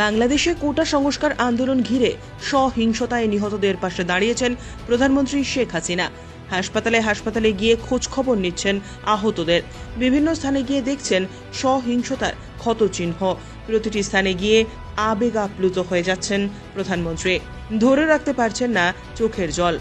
বাংলাদেশে কোটা সংস্কার আন্দোলন ঘিরে সহিংসতায় নিহতদের পাশে দাঁড়িয়েছেন প্রধানমন্ত্রী শেখ হাসিনা। হাসপাতালে হাসপাতালে গিয়ে খোঁজ খবর নিচ্ছেন আহতদের। বিভিন্ন স্থানে গিয়ে দেখছেন সহিংসতার ক্ষতচিহ্ন। প্রতিটি স্থানে গিয়ে আবেগ আপ্লুত হয়ে যাচ্ছেন প্রধানমন্ত্রী। ধরে রাখতে পারছেন না চোখের জল।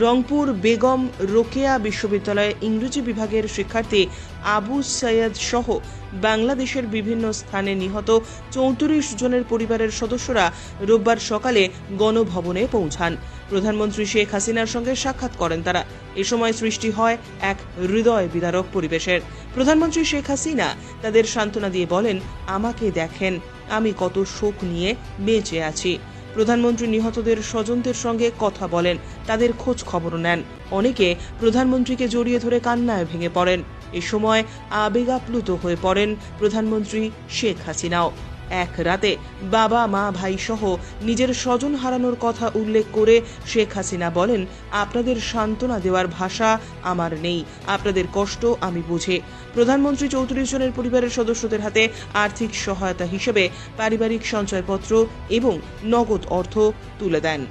রংপুর বেগম রোকেয়া বিশ্ববিদ্যালয়ে ইংরেজি বিভাগের শিক্ষার্থী আবু সৈয়দ সহ বাংলাদেশের বিভিন্ন স্থানে নিহত চৌত্রিশ জনের পরিবারের সদস্যরা রোববার সকালে গণভবনে পৌঁছান। প্রধানমন্ত্রী শেখ হাসিনার সঙ্গে সাক্ষাৎ করেন তারা। এ সময় সৃষ্টি হয় এক হৃদয় বিদারক পরিবেশের। প্রধানমন্ত্রী শেখ হাসিনা তাদের সান্ত্বনা দিয়ে বলেন, আমাকে দেখেন, আমি কত শোক নিয়ে বেঁচে আছি। প্রধানমন্ত্রী নিহতদের স্বজনদের সঙ্গে কথা বলেন। তাদের খোঁজ খবর নেন। অনেকে প্রধানমন্ত্রীকে জড়িয়ে ধরে কান্নায় ভেঙে পড়েন। এ সময় আবেগাপ্লুত হয়ে পড়েন প্রধানমন্ত্রী শেখ হাসিনাও। এক রাতে বাবা, মা, ভাই সহ নিজের স্বজন হারানোর কথা উল্লেখ করে শেখ হাসিনা বলেন, আপনাদের সান্ত্বনা দেওয়ার ভাষা আমার নেই। আপনাদের কষ্ট আমি বুঝে। প্রধানমন্ত্রী চৌত্রিশ জনের পরিবারের সদস্যদের হাতে আর্থিক সহায়তা হিসেবে পারিবারিক সঞ্চয়পত্র এবং নগদ অর্থ তুলে দেন।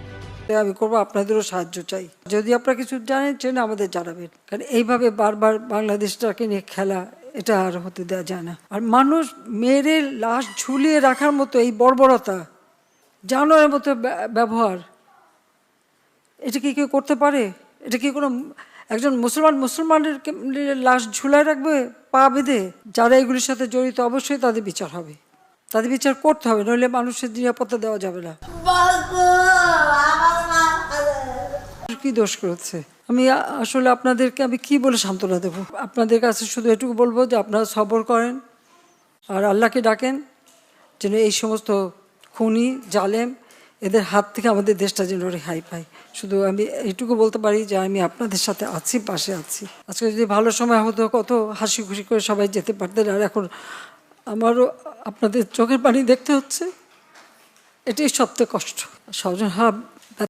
আমি করব, আপনাদেরও সাহায্য চাই। যদি আপনারা কিছু জানেন আমাদের জানাবেন। কারণ এইভাবে বারবার বাংলাদেশটাকে নিয়ে খেলা এটা আর হতে দেওয়া যায় না। আর মানুষ মেরে লাশ ঝুলিয়ে রাখার মতো এই বর্বরতা, জানোয়ারের মতো ব্য- ব্যবহার, এটা কি কেউ করতে পারে? এটা কি কোনো একজন মুসলমান, মুসলমানের লাশ ঝুলায় রাখবে, পা বেঁধে? যারা এগুলির সাথে জড়িত, অবশ্যই তাদের বিচার হবে। তাদের বিচার করতে হবে, নইলে মানুষের নিরাপত্তা দেওয়া যাবে না। কি দোষ করেছে? আমি আসলে আপনাদেরকে আমি কি বলে সান্ত্বনা দেব? আপনাদের কাছে শুধু এটুকু বলব যে আপনারা সবর করেন, আর আল্লাহকে ডাকেন, যেন এই সমস্ত খুনি, জালেম এদের হাত থেকে আমাদের দেশটা যেন রেহাই পায়। শুধু আমি এইটুকু বলতে পারি যে আমি আপনাদের সাথে আছি, পাশে আছি। আজকে যদি ভালো সময় হতো, কত হাসি খুশি করে সবাই যেতে পারতেন, আর এখন আমারও আপনাদের চোখের পানি দেখতে হচ্ছে। এটাই সবচেয়ে কষ্ট। স্বজন হারা